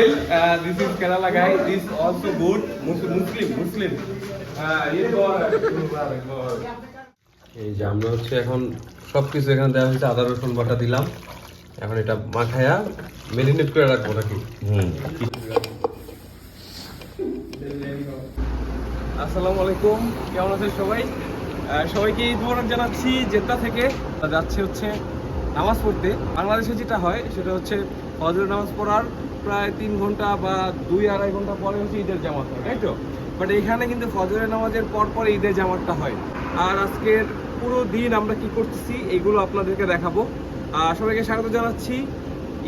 well. Uh, this is Kerala guy. This also good. Muslim, Muslim, Muslim. Uh. এই যে আমরা হচ্ছে এখন সবকিছু এখানে দেওয়া হয়েছে আদা রসুন বাটা দিলাম এখন এটা মাখায়া মেরিনেট করে রাখব নাকি আসসালামু আলাইকুম কেমন আছেন সবাই আহ, সবাইকে ঈদ মোবারক জানাচ্ছি জেদ্দা থেকে যাচ্ছে হচ্ছে নামাজ পড়তে বাংলাদেশে যেটা হয় সেটা হচ্ছে ফজর নামাজ পড়ার প্রায় তিন ঘণ্টা বা দুই আড়াই ঘণ্টা পরে হচ্ছে ঈদের জামাত হয়, তাই তো? বাট এখানে কিন্তু ফজরের নামাজের পর পর ঈদের জামাতটা হয়। আর আজকের পুরো দিন আমরা কি করতেছি এগুলো আপনাদেরকে দেখাবো। আর সবাইকে স্বাগত জানাচ্ছি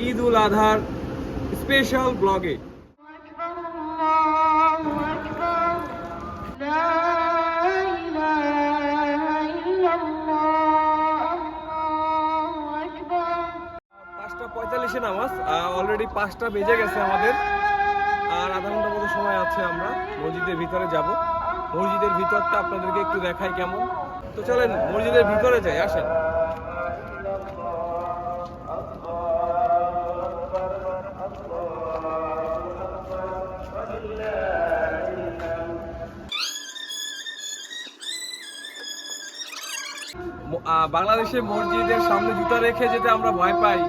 ঈদ উল আধার স্পেশাল ব্লগে। অলরেডি পাঁচটা বেজে গেছে আমাদের। আর আধা ঘণ্টা মতো সময় আছে আমরা। মসজিদের ভিতরে যাব। মসজিদের ভিতরটা আপনাদেরকে একটু দেখাই কেমন। তো চলেন, মসজিদের ভিতরে যাই, আসেন। বাংলাদেশে মসজিদের সামনে জুতা রেখে যেতে আমরা ভয় পাই।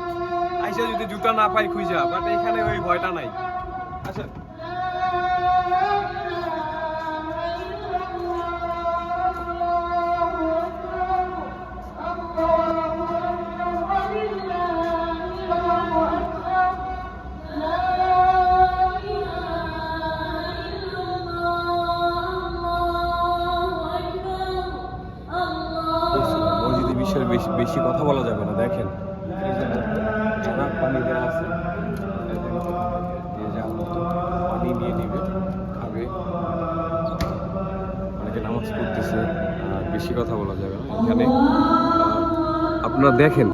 আইসা যদি জুতা না পাই খুঁজা বাট এখানে ওই ভয়টা নাই। আচ্ছা। বেশি বেশি কথা বলা যাবে বেশি কথা বলা যাবে না। এখানে আপনারা দেখেন।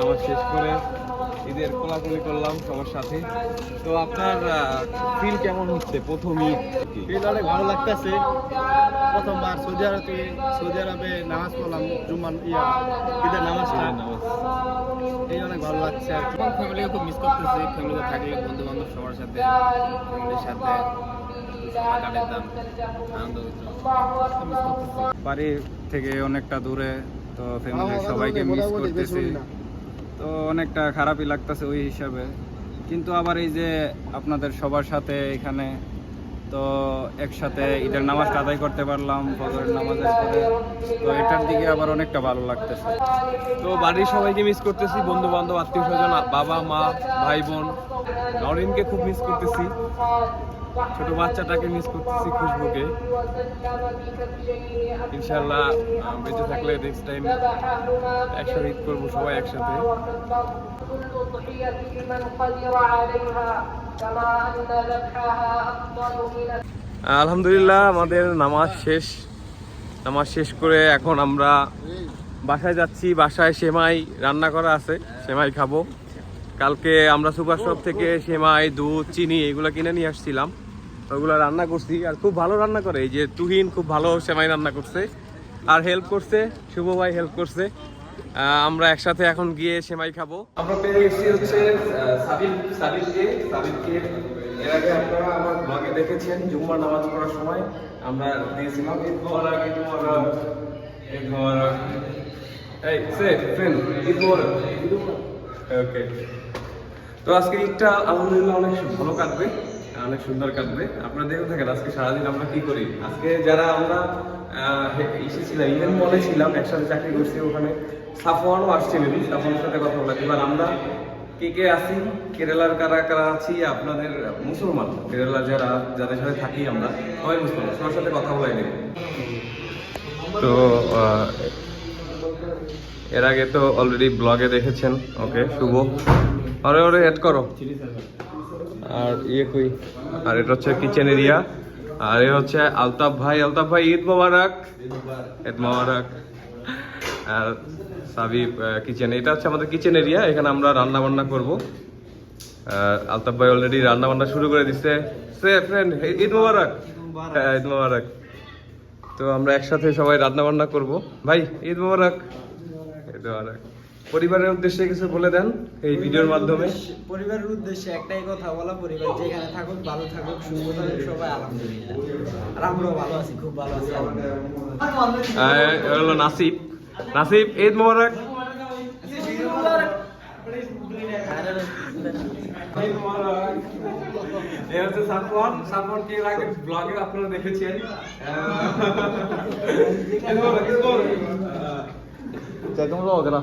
নামাজ শেষ করে ঈদের কোলাকুলি করলাম সবার সাথে। তো আপনার ফিল কেমন হচ্ছে প্রথম ঈদ? ফিল অনেক ভালো লাগতেছে। প্রথমবার সৌদি আরবে সৌদি আরবে নামাজ পড়লাম জুম্মান ইয়া ঈদের নামাজটা। ঈদের নামাজ। এই অনেক ভালো লাগছে আর কি। ফ্যামিলিকে খুব মিস করতেছি। ফ্যামিলিতে থাকলে বন্ধু বান্ধব সবার সাথে ফ্যামিলির সাথে বাড়ি থেকে অনেকটা দূরে তো ফ্যামিলির সবাইকে মিস করতেছি। তো অনেকটা খারাপই লাগতেছে ওই হিসাবে। কিন্তু আবার এই যে আপনাদের সবার সাথে এখানে, তো একসাথে ঈদের নামাজটা আদায় করতে পারলাম, ফজরের নামাজের পরে। তো এটার দিকে আবার অনেকটা ভালো লাগতেছে। তো বাড়ির সবাইকে মিস করতেছি বন্ধু বান্ধব আত্মীয় স্বজন, বাবা, মা, ভাই, বোন। নরিনকে খুব মিস করতেছি। ছোট বাচ্চাটাকে মিস করতেছি খুশবুকে। ইনশাল্লাহ বেঁচে থাকলে নেক্সট টাইম একসাথে ঈদ করব সবাই একসাথে। আলহামদুলিল্লাহ, আমাদের নামাজ শেষ। নামাজ শেষ করে এখন আমরা বাসায় যাচ্ছি। বাসায় সেমাই রান্না করা আছে, সেমাই খাব। কালকে আমরা সুপার শপ থেকে সেমাই, দুধ, চিনি এগুলো কিনে নিয়ে আসছিলাম। ওগুলো রান্না করছি আর খুব ভালো রান্না করে। এই যে তুহিন খুব ভালো সেমাই রান্না করছে আর হেল্প করছে, শুভ ভাই হেল্প করছে। আমরা একসাথে এখন গিয়ে সেমাই খাব। আমরা পেয়ে গেছি হচ্ছে সাবিল সাবিলকে সাবিলকে এর আগে আপনারা আমার ব্লগে দেখেছেন নামাজ পড়ার সময় আমরা দিয়েছিলাম। ঈদ ঈদ ঈদ এই সে ফ্রেন্ড ঈদ মোবারক। ওকে তো আজকে ঈদটা আলহামদুলিল্লাহ অনেক ভালো কাটবে, অনেক সুন্দর কাটবে। আপনারা দেখতে থাকেন আজকে সারাদিন আমরা কি করি। আজকে যারা আমরা এসেছিলাম ইভেন মলে ছিলাম, একসাথে চাকরি করছি ওখানে। সাফওয়ানও আসছিলেন সাফওয়ানের সাথে কথা বলা এবার আমরা কে কে আছি? কেরালার কারা কারা আছি? আপনাদের মুসলমান কেরালা যারা, যাদের সাথে থাকি আমরা, সবাই মুসলমান, সবার সাথে কথা বলাই নেই। তো এর আগে তো অলরেডি ব্লগে দেখেছেন। ওকে শুভ। আরে ওরে অ্যাড করো। আর ইয়ে কই? আর এটা হচ্ছে কিচেন এরিয়া আর এ হচ্ছে আলতাফ ভাই। আলতাফ ভাই ঈদ মোবারক। ঈদ মোবারক। আর সাবিব কিচেন এটা হচ্ছে আমাদের কিচেন এরিয়া এখানে আমরা রান্না বান্না করব আলতাফ ভাই অলরেডি রান্না বান্না শুরু করে দিচ্ছে সে ফ্রেন্ড ঈদ মোবারক। হ্যাঁ, ঈদ মোবারক। তো আমরা একসাথে সবাই রান্না বান্না করব। ভাই ঈদ মোবারক। পরিবারের উদ্দেশ্যে কিছু বলে দেন এই ভিডিওর মাধ্যমে। পরিবারের উদ্দেশ্যে একটাই কথা বলা পরিবার যেখানে থাকুক ভালো থাকুক সুস্থ থাকুক সবাই আলহামদুলিল্লাহ। আর আমরাও ভালো আছি খুব ভালো আছি হলো নাসিব। নাসিব ঈদ মোবারক। এ হচ্ছে সাফওয়ানকে এর আগে ব্লগে আপনারা দেখেছেন? ঈদ মোবারক, ঈদ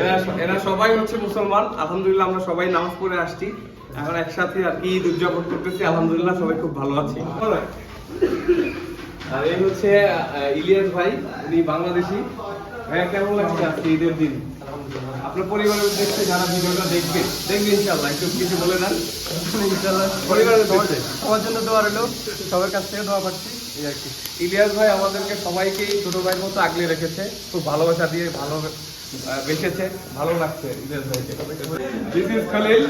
এরা এরা সবাই হচ্ছে মুসলমান। আলহামদুলিল্লাহ আমরা সবাই নামাজ পড়ে আসছি। এখন একসাথে আর কি ঈদ উদযাপন করতেছি। আলহামদুলিল্লাহ সবাই খুব ভালো আছি। আর এই হচ্ছে ইলিয়াস ভাই উনি বাংলাদেশি। ভাইয়া কেমন লাগছে আজকে ঈদের দিন? আপনার পরিবারের উদ্দেশ্যে যারা ভিডিওটা দেখবে দেখবে ইনশাল্লাহ একটু কিছু বলে দেন। পরিবারের সবার জন্য দোয়া রইল। সবার কাছ থেকে দোয়া পাচ্ছি এই আর কি ইলিয়াস ভাই আমাদেরকে সবাইকেই ছোট ভাইয়ের মতো আগলে রেখেছে খুব ভালোবাসা দিয়ে ভালো বেসেছে ভালো লাগছে ইলিয়াস ভাইকে this is Khalil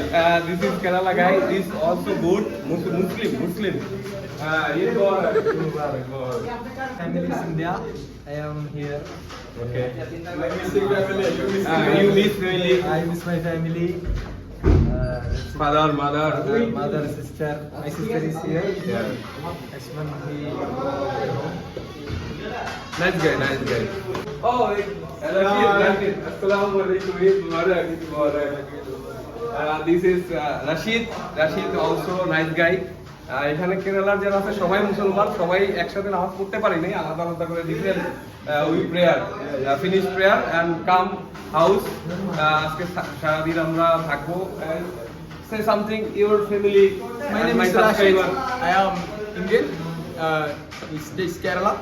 this is Kerala guy this also good Muslim Muslim. Family is India. I am here. Okay. Uh, you miss really I miss my family. Uh, father, mother. mother, mother, sister. My sister is here. Yeah. Husband, he. Nice guy, nice guy. Oh, Rashid, Rashid. Assalamu alaikum. Eid Mubarak, Eid Mubarak. Uh, this is uh, Rashid. Rashid also nice guy. এখানে কেরালার যারা আছে সবাই মুসলমান সবাই একসাথে নামাজ পড়তে পারিনি আলাদা আলাদা করে different we prayer finish prayer and come house আজকে সারাদিন আমরা থাকব Say something, your family, my name is Rashid. I am Indian. Uh, this is Kerala.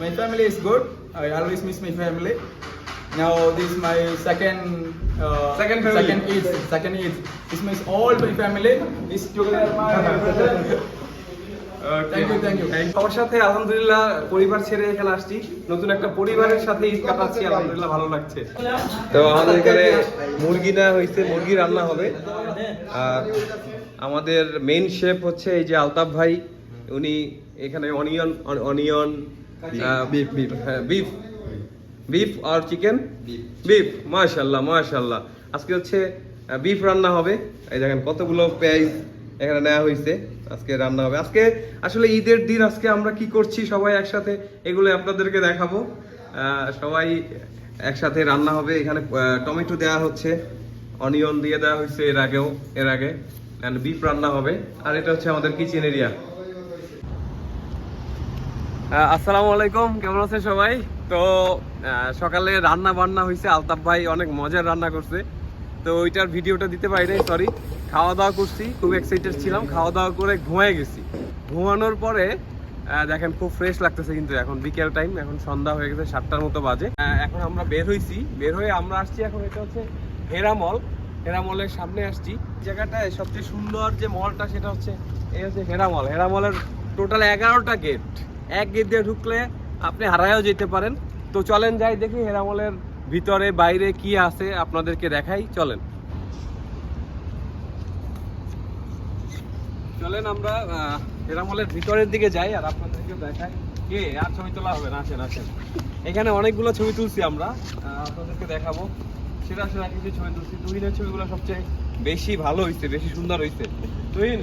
My family is good. I always miss my family. Now this is my second uh, second family. second is Second is. This means all my family is together. My brother. You. সবার সাথে আলহামদুলিল্লাহ পরিবার ছেড়ে এখানে আসছি। নতুন একটা পরিবারের সাথে ঈদ কাটাচ্ছি আলহামদুলিল্লাহ ভালো লাগছে। তো আমাদের এখানে মুরগি না হয়েছে মুরগি রান্না হবে। আর আমাদের মেইন শেফ হচ্ছে এই যে আলতাফ ভাই। উনি এখানে onion onion beef beef beef beef আর চিকেন বিফ মাশাল্লাহ মাশাল্লাহ আজকে হচ্ছে বিফ রান্না হবে। এই দেখেন কতগুলো পেঁয়াজ এখানে নেওয়া হয়েছে আজকে রান্না হবে। আজকে আসলে ঈদের দিন আজকে আমরা কি করছি সবাই একসাথে, এগুলো আপনাদেরকে দেখাবো। সবাই একসাথে রান্না হবে। এখানে টমেটো দেওয়া হচ্ছে, অনিয়ন দিয়ে দেওয়া হয়েছে এর আগেও, এর আগে। বিফ রান্না হবে। আর এটা হচ্ছে আমাদের কিচেন এরিয়া আসসালামু আলাইকুম, কেমন আছে সবাই? তো সকালে রান্না বান্না হয়েছে আলতাফ ভাই অনেক মজার রান্না করছে। তো ওইটার ভিডিওটা দিতে পারি নাই সরি খাওয়া দাওয়া করছি, খুব এক্সাইটেড ছিলাম খাওয়া দাওয়া করে ঘুমায় গেছি। ঘুমানোর পরে দেখেন খুব ফ্রেশ লাগতেছে কিন্তু এখন, বিকেল টাইম এখন সন্ধ্যা হয়ে গেছে সাতটার মতো বাজে। এখন আমরা বের হয়েছি বের হয়ে আমরা আসছি এখন, এটা হচ্ছে হেরা মল। হেরা মলের সামনে আসছি। জায়গাটায় সবচেয়ে সুন্দর যে মলটা, সেটা হচ্ছে, এই হচ্ছে হেরা মল। হেরা মলের টোটাল এগারোটা গেট এক গেট দিয়ে ঢুকলে আপনি হারায়ও যেতে পারেন। তো চলেন যাই দেখি হেরা মলের ভিতরে বাইরে কি আছে আপনাদেরকে দেখাই? চলেন। চলেন আমরা আহ, হেরামলের ভিতরের দিকে যাই আর আপনাদেরকে দেখাই। কে? আর ছবি তোলা হবে না এখানে অনেকগুলো ছবি তুলছি আমরা আপনাদেরকে দেখাবো। সেরা সেরা কিছু ছবি তুলছি। তুহিনের ছবিগুলো সবচেয়ে বেশি ভালো হয়েছে বেশি সুন্দর হয়েছে তুহিন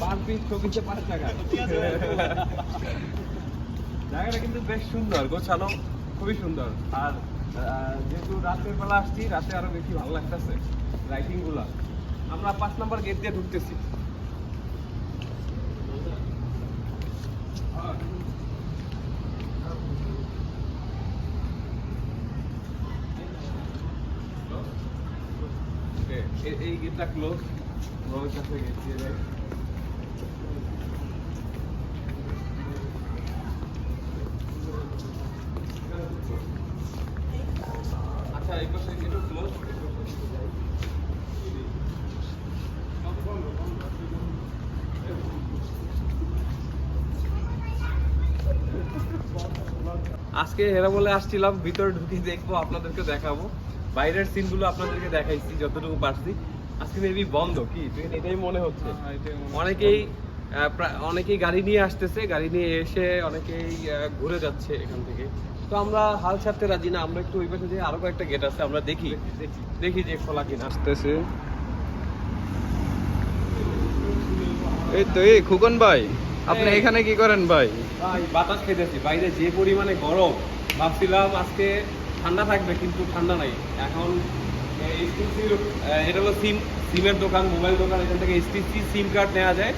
পার পিস ছবিতে পাঁচ টাকা। জায়গাটা কিন্তু বেশ সুন্দর গোছানো খুবই সুন্দর। আর যেহেতু রাতের বেলা আসছি, রাতে আরও বেশি ভালো লাগতেছে লাইটিংগুলা। আমরা পাঁচ নাম্বার গেট দিয়ে ঢুকতেছি। এই গেটটা ক্লোজ গেট দিয়ে আজকে হেরা বলে আসছিলাম ভিতরে ঢুকে দেখব আপনাদেরকে দেখাবো। বাইরের সিনগুলো আপনাদেরকে দেখাইছি যতটুকু পারছি। আজকে মেবি বন্ধ কি? এটাই মনে হচ্ছে। অনেকেই অনেকেই গাড়ি নিয়ে আসতেছে গাড়ি নিয়ে এসে অনেকেই ঘুরে যাচ্ছে এখান থেকে। তো আমরা হাল ছাড়তে রাজি না আমরা একটু ওই পাশে যে আরও কয়েকটা গেট আছে আমরা দেখি। দেখি যে খোলা কিনা। আসতেছে। এই তো এই খুকন ভাই আপনি এখানে কি করেন ভাই? ভাই, বাতাস খেতেছি। বাইরে যে পরিমাণে গরম, ভাবছিলাম আজকে ঠান্ডা থাকবে, কিন্তু ঠান্ডা নাই। এখন এসটিসি এটা হলো সিম, সিমের দোকান, মোবাইল দোকান, এখান থেকে এসটিসি সিম কার্ড নেওয়া যায়।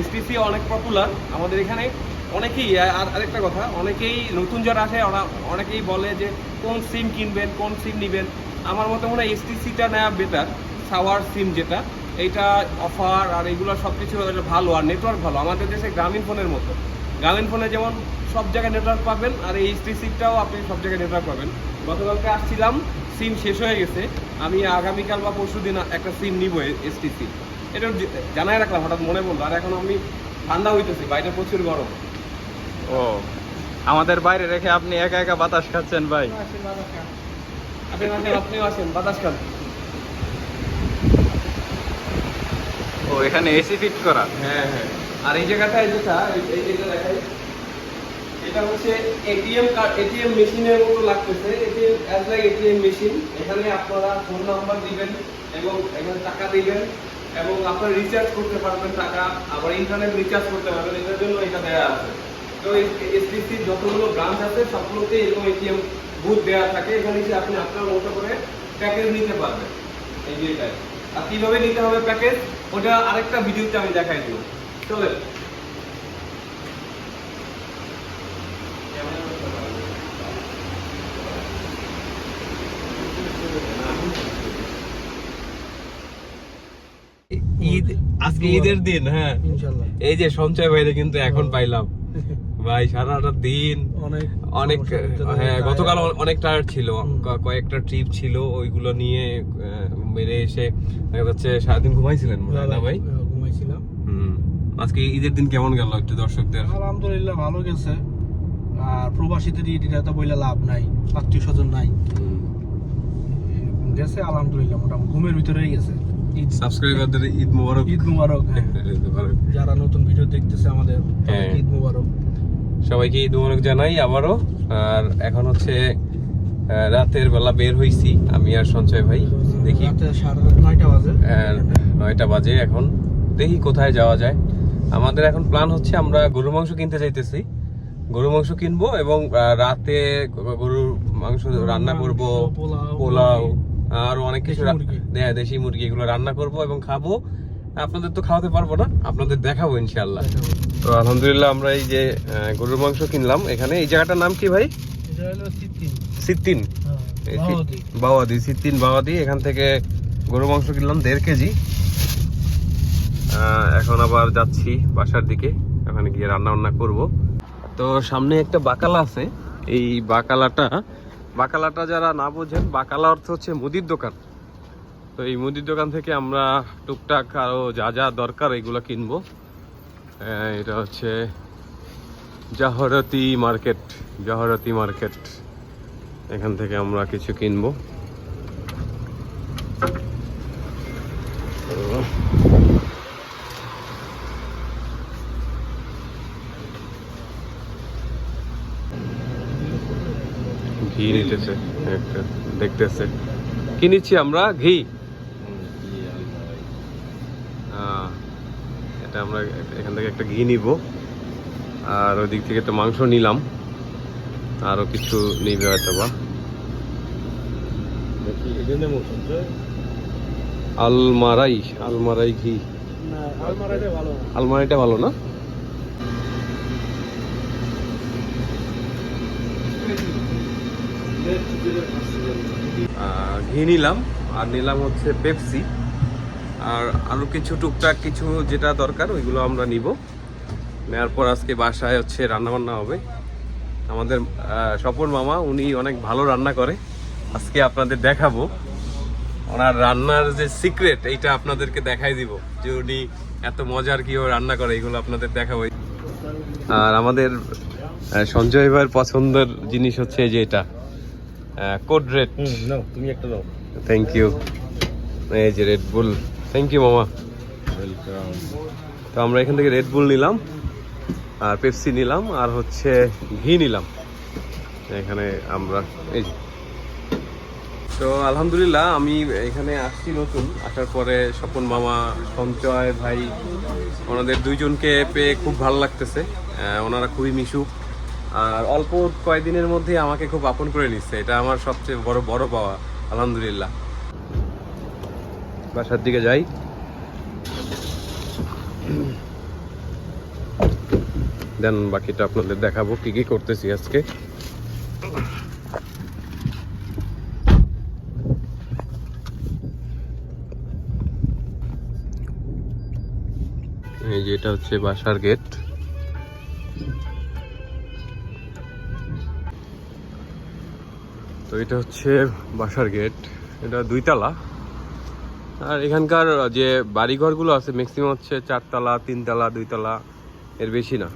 এসটিসি অনেক পপুলার আমাদের এখানে অনেকেই আর আরেকটা কথা, অনেকেই নতুন যারা আসে, ওরা অনেকেই বলে যে, কোন সিম কিনবেন, কোন সিম নেবেন? আমার মতে মনে হয় এসটিসিটা নেওয়া বেটার সাওয়ার সিম যেটা। এইটা অফার আর এগুলো সব কিছু ভালো, আর নেটওয়ার্ক ভালো। আমাদের দেশে গ্রামীণ ফোনের মতো। গ্রামীণ ফোনে যেমন সব জায়গায় নেটওয়ার্ক পাবেন আর এই এইচটিসিটাও আপনি সব জায়গায় নেটওয়ার্ক পাবেন। গতকালকে আসছিলাম সিম শেষ হয়ে গেছে। আমি আগামীকাল বা পরশু দিন একটা সিম নিব এসটিসি এটা জানাই রাখলাম হঠাৎ মনে পড়ল আর এখন আমি ঠান্ডা হইতেছি বাইরে প্রচুর গরম। ও আমাদের বাইরে রেখে আপনি একা একা বাতাস খাচ্ছেন ভাই। আপনি আসেন আপনিও আসেন বাতাস খান। ও এখানে এসি ফিট করা? হ্যাঁ হ্যাঁ। আর এই জায়গাটায় যেটা যেটা দেখাই। এটা হচ্ছে এটিএম কার্ড এটিএম মেশিনের মতো লাগতেছে। ATM as like ATM machine এখানে আপনারা ফোন নাম্বার দিবেন এবং এখানে টাকা দিবেন এবং আপনারা রিচার্জ করতে পারবেন টাকা, আবার ইন্টারনেট রিচার্জ করতে পারবেন, এটার জন্য এটা দেওয়া আছে। তো এসডিসির যতগুলো ব্রাঞ্চ আছে, সবগুলোতে এরকম এটিএম বুথ দেওয়া থাকে। এখানে এসে আপনি আপনার মতো করে প্যাকেজ নিতে পারবেন। এই যে আর কীভাবে নিতে হবে প্যাকেজ ওটা আরেকটা ভিডিওতে আমি দেখাই দিব। চলে ঈদ আজকে ঈদের দিন হ্যাঁ। এই যে সঞ্চয় ভাইরে কিন্তু এখন পাইলাম। ভাই সারাটা দিন অনেক অনেক হ্যাঁ গতকাল অনেক টায়ার ছিল। কয়েকটা ট্রিপ ছিল ওইগুলো নিয়ে আহ, মেরে এসে দেখা যাচ্ছে সারাদিন ঘুমাইছিলেন হয় না ভাই? হ্যাঁ, আজকে ঈদের দিন কেমন গেল একটু দর্শকদের? আলহামদুলিল্লাহ ভালো গেছে। আর প্রবাসীদের ঈদ এটা তো বইলে লাভ নাই আত্মীয় স্বজন নাই গেছে আলহামদুলিল্লাহ মোটামুটি ঘুমের ভিতরেই গেছে। ঈদ সাবস্ক্রাইবারদের ঈদ মোবারক। ঈদ মুবারক হ্যাঁ। ঈদ মোবারক। যারা নতুন ভিডিও দেখতেছে আমাদের হ্যাঁ। ঈদ মুবারক। সবাইকে ঈদ মোবারক জানাই আবারও। আর এখন হচ্ছে রাতের বেলা বের হইছি আমি আর সঞ্চয় ভাই। দেখি। নয়টা বাজে। নয়টা বাজে এখন। দেখি কোথায় যাওয়া যায়। আমাদের এখন প্ল্যান হচ্ছে আমরা গরুর মাংস কিনতে চাইতেছি। গরুর মাংস কিনবো এবং রাতে গরুর মাংস রান্না করব পোলাও, আর অনেক কিছু দেশি মুরগি। হ্যাঁ দেশি মুরগি এগুলো রান্না করব এবং খাব। আপনাদের তো খাওয়াতে পারব না আপনাদের দেখাবো ইনশাল্লাহ তো আলহামদুলিল্লাহ আমরা এই যে গরুর মাংস কিনলাম। এখানে এই জায়গাটার নাম কি ভাই? সিত্তিন হ্যাঁ, বাওয়াদি। সিত্তিন বাওয়াদি। এখান থেকে গরু মাংস কিনলাম দেড় কেজি। এখন আবার যাচ্ছি বাসার দিকে। ওখানে গিয়ে রান্না বান্না করব। তো সামনে একটা বাকালা আছে। এই বাকালাটা বাকালাটা যারা না বোঝেন, বাকালা অর্থ হচ্ছে মুদির দোকান। তো এই মুদির দোকান থেকে আমরা টুকটাক আরও যা যা দরকার এগুলো কিনবো। এটা হচ্ছে জাহরতি মার্কেট জাহরতি মার্কেট। এখান থেকে আমরা কিছু কিনবো। ঘি নিতেছে একটা দেখতেছে। কি নিচ্ছি আমরা? ঘি? এটা আমরা এখান থেকে একটা ঘি নিব। আর ওই দিক থেকে একটা মাংস নিলাম। আরও কিছু নিবে হয়তো বা আলমারাই আলমারাই ঘি। আলমারিটা ভালো না? ঘি নিলাম, আর নিলাম হচ্ছে পেপসি। আর আরও কিছু টুকটাক কিছু যেটা দরকার, ওইগুলো আমরা নিব। নেওয়ার পর আজকে বাসায় হচ্ছে রান্না বান্না হবে। আমাদের স্বপন মামা, উনি অনেক ভালো রান্না করে। আজকে আপনাদের দেখাবো। ওনার রান্নার যে সিক্রেট এইটা আপনাদেরকে দেখাই দিব। যে উনি এত মজার কি ও রান্না করে এগুলো আপনাদের দেখাবো। আর আমাদের সঞ্জয় ভাইয়ের পছন্দের জিনিস হচ্ছে যে এটা। কোড রেড নাও তুমি একটা নাও। থ্যাংক ইউ এই যে রেড বুল থ্যাংক ইউ মামা। ওয়েলকাম তো আমরা এখান থেকে রেড বুল নিলাম আর পেপসি নিলাম আর হচ্ছে ঘি নিলাম। এখানে আমরা এই যে। তো আলহামদুলিল্লাহ আমি এখানে আসছি নতুন। আসার পরে স্বপন মামা সঞ্চয় ভাই ওনাদের দুইজনকে পেয়ে খুব ভালো লাগতেছে। ওনারা খুবই মিশুক। আর অল্প কয়েকদিনের মধ্যে আমাকে খুব আপন করে নিচ্ছে। এটা আমার সবচেয়ে বড় বড় পাওয়া, আলহামদুলিল্লাহ। বাসার দিকে যাই। দেন বাকিটা আপনাদের দেখাবো কি কি করতেছি আজকে। এই যে এটা হচ্ছে বাসার গেট এটা হচ্ছে বাসার গেট। এটা দুইতলা। আর এখানকার যে বাড়িঘরগুলো আছে ম্যাক্সিমাম হচ্ছে চারতলা, তিনতলা, দুইতলা, এর বেশি না।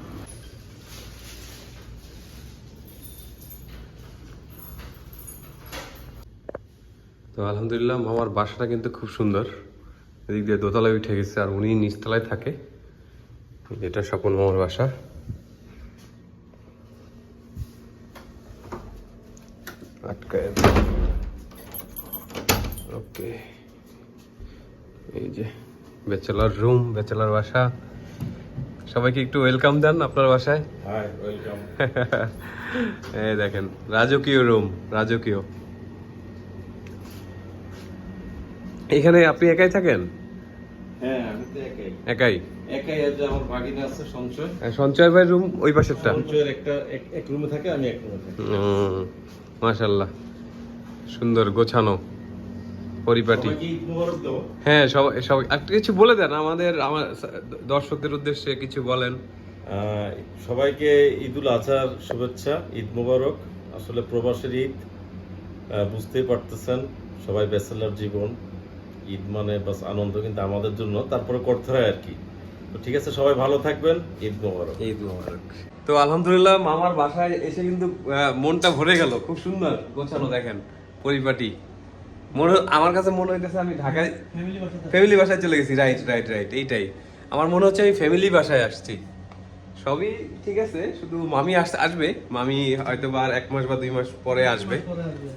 তো আলহামদুলিল্লাহ, মামার বাসাটা কিন্তু খুব সুন্দর। এদিক দিয়ে দোতলায় উঠে গেছে, আর উনি নিচতলায় থাকে। এটা স্বপন মামার বাসা। আটকায় ওকে এই যে ব্যাচেলার রুম ব্যাচেলার বাসা। সবাইকে একটু ওয়েলকাম দেন আপনার বাসায়। হাই ওয়েলকাম এই দেখেন রাজকীয় রুম রাজকীয়। এখানে আপনি একাই থাকেন? হ্যাঁ একাই। একাই? আছে আমার ভাগিনা আছে সঞ্চয়। সঞ্চয় ভাই রুম ওই পাশেরটা। সঞ্চয়ের একটা এক- এক রুমে থাকে আমি এক রুমে থাকি। মাশাল্লাহ সুন্দর গোছানো পরিপাটি। হ্যাঁ সবাই সবাই একটা কিছু বলে দেন আমাদের আমার দর্শকদের উদ্দেশ্যে কিছু বলেন। সবাইকে ঈদুল আজহার শুভেচ্ছা ঈদ মোবারক। আসলে প্রবাসের ঈদ বুঝতেই পারতেছেন সবাই ব্যাচেলার জীবন। ঈদ মানে বাস আনন্দ কিন্তু আমাদের জন্য তারপরে করতে হয় আর কি। তো ঠিক আছে সবাই ভালো থাকবেন ঈদ মোবারক। ঈদ মোবারক। তো আলহামদুলিল্লাহ মামার বাসায় এসে কিন্তু মনটা ভরে গেল। খুব সুন্দর গোছানো দেখেন পরিপাটি। মনে আমার কাছে মনে হইতেছে আমি ঢাকায় ফ্যামিলি বাসায় চলে গেছি। রাইট রাইট রাইট এইটাই। আমার মনে হচ্ছে আমি ফ্যামিলি বাসায় আসছি। সবই ঠিক আছে শুধু মামি আস আসবে। মামি হয়তো বা আর এক মাস বা দুই মাস পরে আসবে।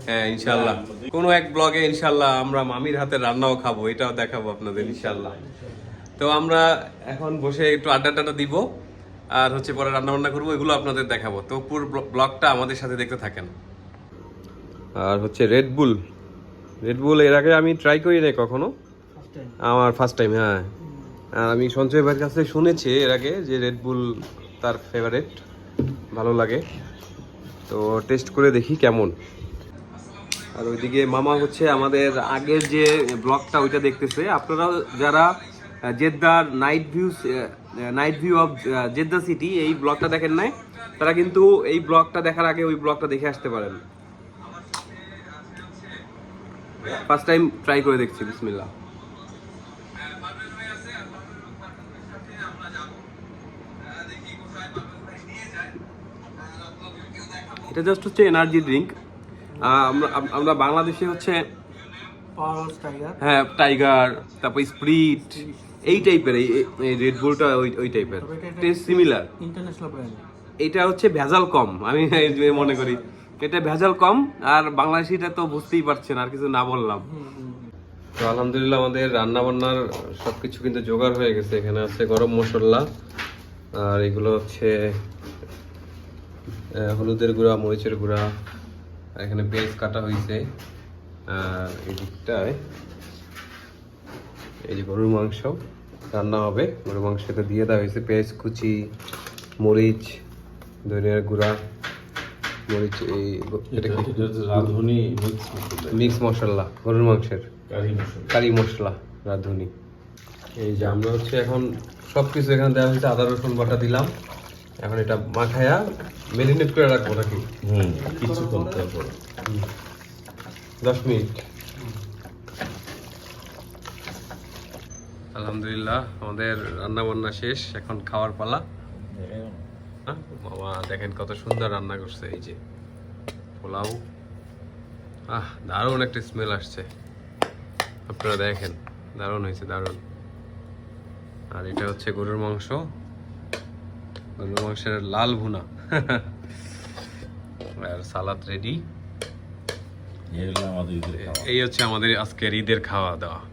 হ্যাঁ ইনশাল্লাহ কোনো এক ব্লগে ইনশাল্লাহ আমরা মামির হাতে রান্নাও খাব এটাও দেখাবো আপনাদের ইনশাল্লাহ তো আমরা এখন বসে একটু আড্ডা টাড্ডা দিব। আর হচ্ছে পরে রান্না বান্না করব এগুলো আপনাদের দেখাবো। তো পুরো ব্লগটা আমাদের সাথে দেখতে থাকেন। আর হচ্ছে রেড বুল রেড বুল এর আগে আমি ট্রাই করি নাই কখনো। আমার ফার্স্ট টাইম হ্যাঁ। আর আমি সঞ্জয় ভাইয়ের কাছ থেকে শুনেছি এর আগে যে রেড বুল তার ফেভারিট ভালো লাগে। তো টেস্ট করে দেখি কেমন। আর ওইদিকে মামা হচ্ছে আমাদের আগের যে ব্লগটা ওইটা দেখতেছে। আপনারা যারা জেদ্দার night view night view of Jeddah city এই ব্লগটা দেখেন নাই। তারা কিন্তু এই ব্লগটা দেখার আগে ওই ব্লগটা দেখে আসতে পারেন। ফার্স্ট টাইম ট্রাই করে দেখছি বিসমিল্লাহ। এটা জাস্ট হচ্ছে এনার্জি ড্রিঙ্ক আমরা আমরা বাংলাদেশে হচ্ছে হ্যাঁ টাইগার তারপর স্প্রিট এই টাইপের এই রেড বুলটা ওই ওই টাইপের টেস্ট সিমিলার ইন্টারন্যাশনাল ব্র্যান্ড এটা হচ্ছে ভেজাল কম আমি মনে করি। এটা ভেজাল কম আর বাংলাদেশিটা তো বুঝতেই পারছেন আর কিছু না বললাম। তো আলহামদুলিল্লাহ আমাদের রান্না বান্নার সবকিছু কিন্তু জোগাড় হয়ে গেছে। এখানে আছে গরম মশলা আর এগুলো হচ্ছে আহ, হলুদের গুঁড়া মরিচের গুঁড়া এখানে পেঁয়াজ কাটা হয়েছে আর এই দিকটায় এই যে গরুর মাংস রান্না হবে। গরুর মাংসতে দিয়ে দেওয়া হয়েছে পেঁয়াজ কুচি মরিচ ধনিয়ার গুঁড়া মরিচ এই এটা কি রাঁধুনি মিক্স মশলা। গরুর মাংসের। কারি মশলা। রাঁধুনি। এই যে আমরা হচ্ছে এখন সব কিছু এখানে দেওয়া হয়েছে আদা রসুন বাটা দিলাম। এখন এটা মাখায়া মেরিনেট করে রাখব নাকি? হুম কিছুক্ষণ তারপর। দশ মিনিট। আলহামদুলিল্লাহ আমাদের রান্না বান্না শেষ এখন খাওয়ার পালা। হ্যাঁ, বাবা দেখেন কত সুন্দর রান্না করছে এই যে পোলাও। আহ দারুণ একটা স্মেল আসছে। আপনারা দেখেন দারুণ হয়েছে দারুণ। আর এটা হচ্ছে গরুর মাংস। গরুর মাংসের লাল ভুনা। আর সালাদ রেডি। এই হচ্ছে আমাদের আজকের ঈদের খাওয়া দাওয়া।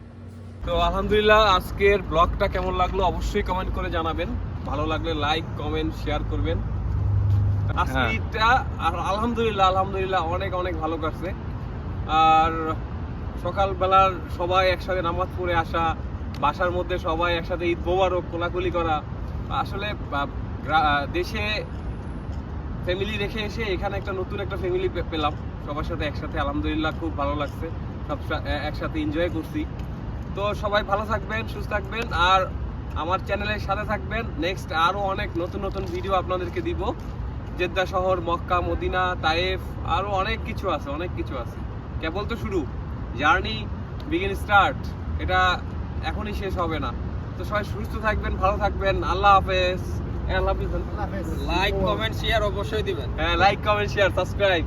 তো আলহামদুলিল্লাহ আজকের ব্লগটা কেমন লাগল অবশ্যই কমেন্ট করে জানাবেন। ভালো লাগলে লাইক কমেন্ট শেয়ার করবেন। হ্যাঁ। আর আলহামদুলিল্লাহ আলহামদুলিল্লাহ অনেক অনেক ভালো কাটছে। আর সকালবেলার সবাই একসাথে নামাজ পড়ে আসা বাসার মধ্যে সবাই একসাথে ঈদ মোবারক কোলাকুলি করা। আসলে দেশে ফ্যামিলি রেখে এসে এখানে একটা নতুন একটা ফ্যামিলি পেলাম। সবার সাথে একসাথে আলহামদুলিল্লাহ খুব ভালো লাগছে। সব একসাথে এনজয় করছি। তো সবাই ভালো থাকবেন সুস্থ থাকবেন আর আমার চ্যানেলের সাথে থাকবেন। নেক্সট আরও অনেক নতুন নতুন ভিডিও আপনাদেরকে দিব। জেদ্দা শহর মক্কা মদিনা তায়েফ আরও অনেক কিছু আছে অনেক কিছু আছে। কেবল তো শুরু। জার্নি বিগিন স্টার্ট এটা এখনই শেষ হবে না। তো সবাই সুস্থ থাকবেন ভালো থাকবেন। আল্লাহ হাফেজ। এ, আল্লাহ হাফেজ। লাইক কমেন্ট শেয়ার অবশ্যই দিবেন। হ্যাঁ লাইক কমেন্ট শেয়ার সাবস্ক্রাইব